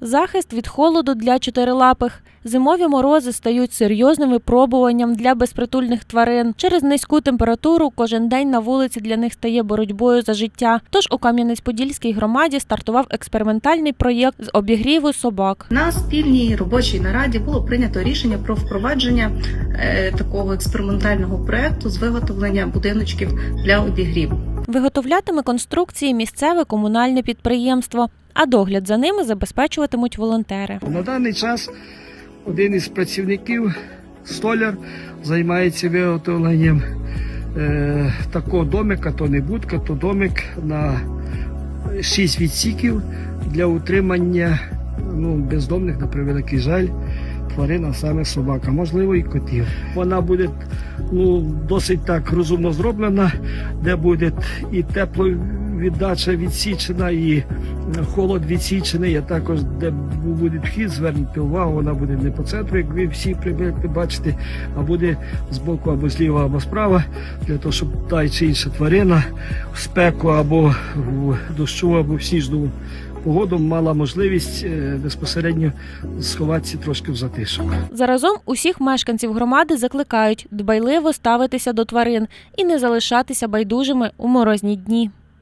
Захист від холоду для чотирилапих. Зимові морози стають серйозним випробуванням для безпритульних тварин. Через низьку температуру кожен день на вулиці для них стає боротьбою за життя. Тож у Кам'янець-Подільській громаді стартував експериментальний проєкт з обігріву собак. На спільній робочій нараді було прийнято рішення про впровадження е, такого експериментального проекту з виготовлення будиночків для обігріву. Виготовлятиме конструкції місцеве комунальне підприємство, а догляд за ними забезпечуватимуть волонтери. На даний час один із працівників, столяр, займається виготовленням е, такого домика, то не будка, то домик на 6 відсіків для утримання ну, бездомних, на превеликий жаль, тварин, а саме собака, можливо, і котів. Вона буде ну, досить так розумно зроблена, де буде і тепловіддача відсічена, і холод відсічений, а також де буде вхід, звернути увагу, вона буде не по центру, як ви всі привикли бачити, а буде з боку або зліва, або справа, для того, щоб та чи інша тварина в спеку або в дощу, або в сніжну погоду мала можливість е, безпосередньо сховатися трошки в затишок. Заразом усіх мешканців громади закликають дбайливо ставитися до тварин і не залишатися байдужими у морозні дні.